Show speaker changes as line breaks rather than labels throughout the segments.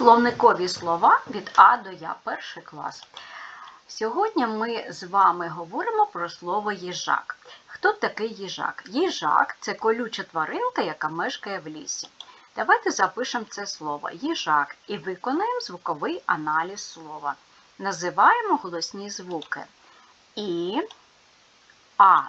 Словникові слова від А до Я, перший клас. Сьогодні ми з вами говоримо про слово їжак. Хто такий їжак? Їжак це колюча тваринка, яка мешкає в лісі. Давайте запишемо це слово їжак і виконаємо звуковий аналіз слова. Називаємо голосні звуки. І, А.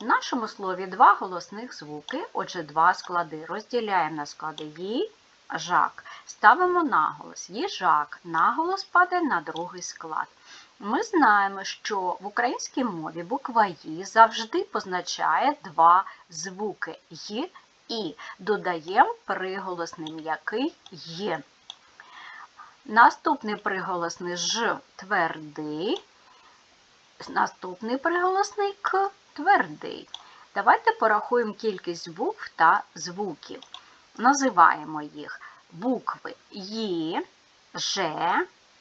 В нашому слові два голосних звуки, отже, два склади. Розділяємо на склади «ї», «жак». Ставимо наголос. Їжак. Наголос падає на другий склад. Ми знаємо, що в українській мові буква «ї» завжди позначає два звуки «й» і. Додаємо приголосний м'який «є». Наступний приголосний «ж» твердий. Наступний приголосний К твердий. Давайте порахуємо кількість букв та звуків. Називаємо їх букви Ї, Ж,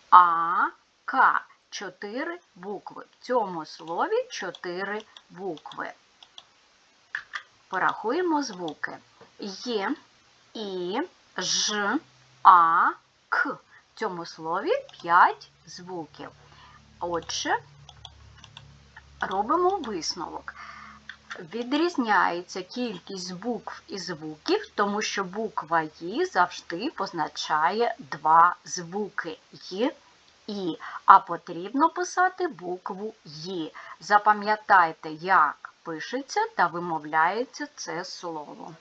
А, К. Чотири букви. В цьому слові чотири букви. Порахуємо звуки. Є, І, Ж, А, К. В цьому слові 5 звуків. Отже, робимо висновок. Відрізняється кількість букв і звуків, тому що буква «ї» завжди позначає два звуки «й» і, а потрібно писати букву «ї». Запам'ятайте, як пишеться та вимовляється це слово.